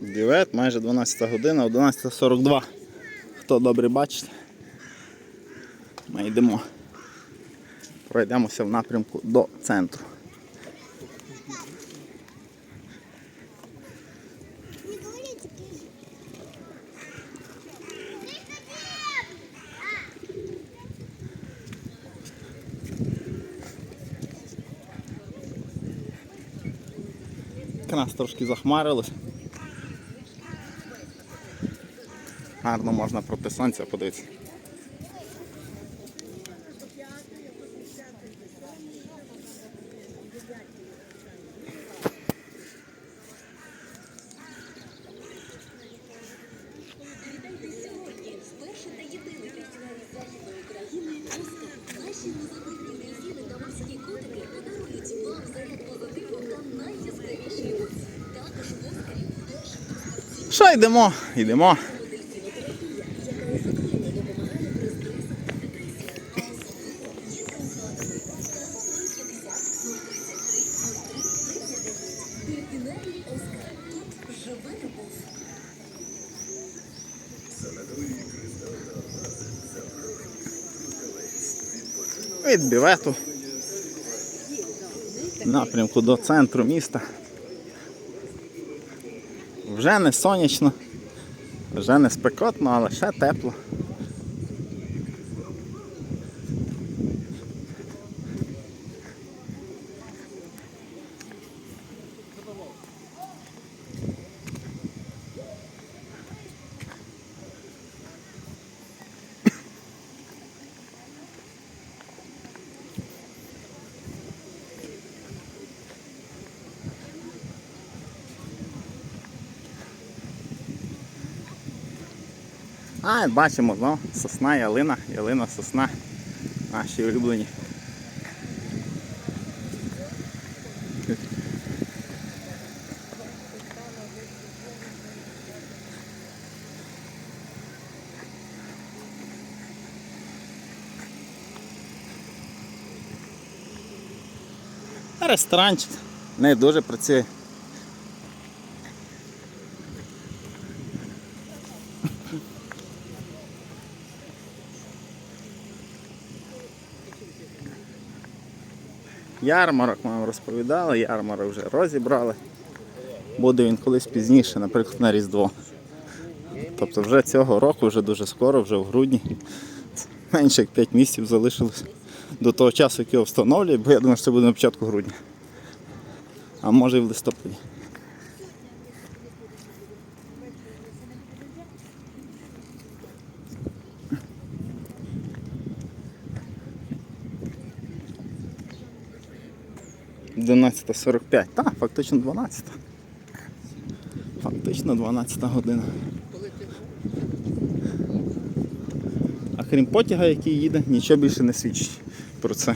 Бювет, майже 12 година, 11.42. Хто добре бачить, ми йдемо. Пройдемося в напрямку до центру. Нас трошки захмарилось. Емоції. Також в «Оскарі» вперше Що йдемо? Йдемо. Від бівету. Напрямку до центру міста. Вже не сонячно, вже не спекотно, але ще тепло. А, бачимо, ну, сосна, ялина, ялина, сосна. Наші улюблені. Ресторанчик не дуже працює. Ярмарок ми вам розповідали, ярмарок вже розібрали. Буде він колись пізніше, наприклад, на Різдво. Тобто вже цього року, вже дуже скоро, вже в грудні. Менше як 5 місяців залишилось до того часу, як його встановлюють, бо я думаю, що це буде на початку грудня. А може і в листопаді. Дванадцята 45. Так, фактично 12. Фактично 12 година. А крім потяга, який їде, нічого більше не свідчить про це.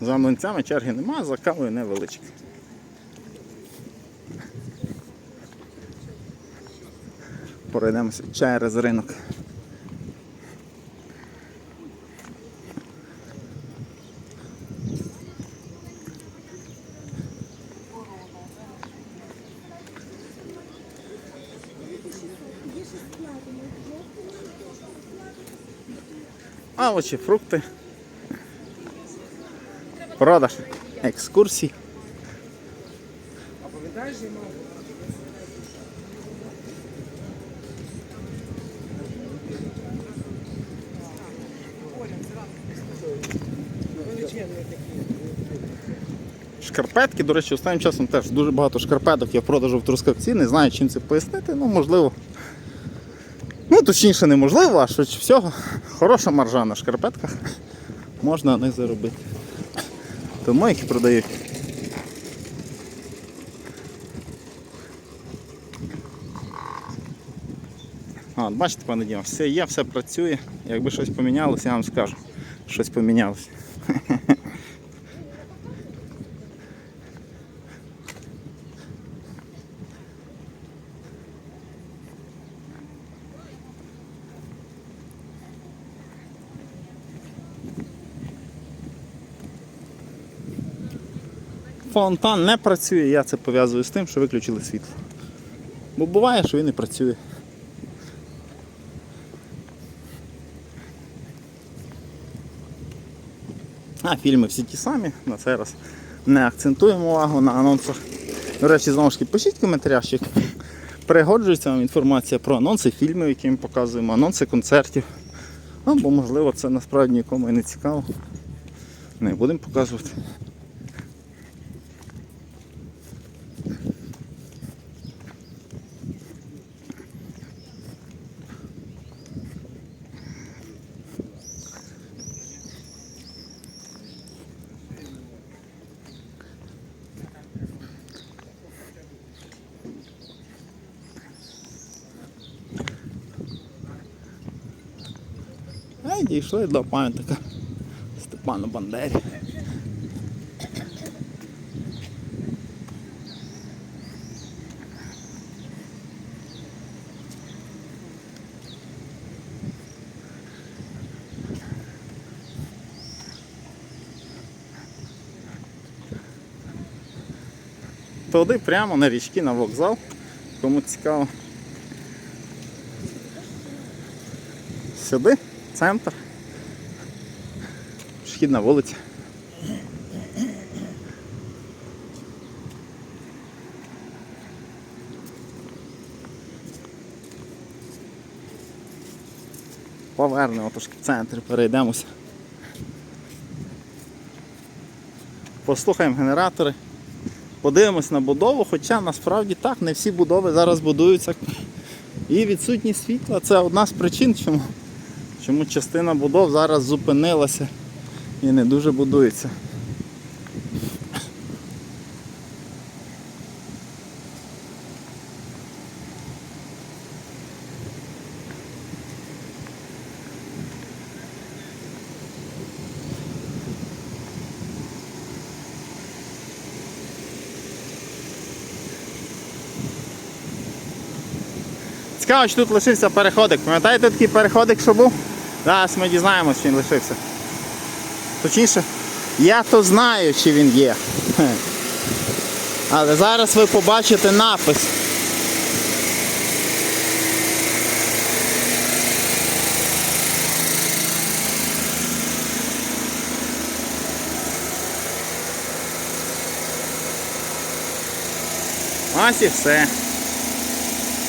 За млинцями черги немає, за кавою невеличкі. Пройдемося через ринок. Овочі, фрукти. Продаж екскурсій. Шкарпетки, до речі, останнім часом теж дуже багато шкарпеток є в продажу в Трускавці. Не знаю, чим це пояснити, ну можливо. Ну, точніше, неможливо, а швидше всього, хороша маржа на шкарпетках. Можна на них заробити. То майки продають. А, бачите, пане Діма, все є, все працює. Якби щось помінялося, я вам скажу. Щось помінялося. Фонтан не працює, я це пов'язую з тим, що виключили світло. Бо буває, що він не працює. А фільми всі ті самі, на цей раз не акцентуємо увагу на анонсах. До речі, знову ж таки, пишіть в чи пригоджується вам інформація про анонси фільмів, які ми показуємо, анонси концертів. Або можливо це насправді нікому і не цікаво. Не будемо показувати. Дійшли до пам'ятника Степану Бандері. Туди прямо на річки на вокзал. Кому цікаво. Сюди, центр. Шхідна вулиця. Повернемо трошки в центр, перейдемося. Послухаємо генератори. Подивимось на будову, хоча насправді так, не всі будови зараз будуються. І відсутність світла це одна з причин, чому, чому частина будов зараз зупинилася і не дуже будується. Цікаво, чи тут лишився переходик. Пам'ятаєте такий переходик, що був? Зараз ми дізнаємося, чи він лишився. Точніше, я то знаю, чи він є. Але зараз ви побачите напис. Ось і все.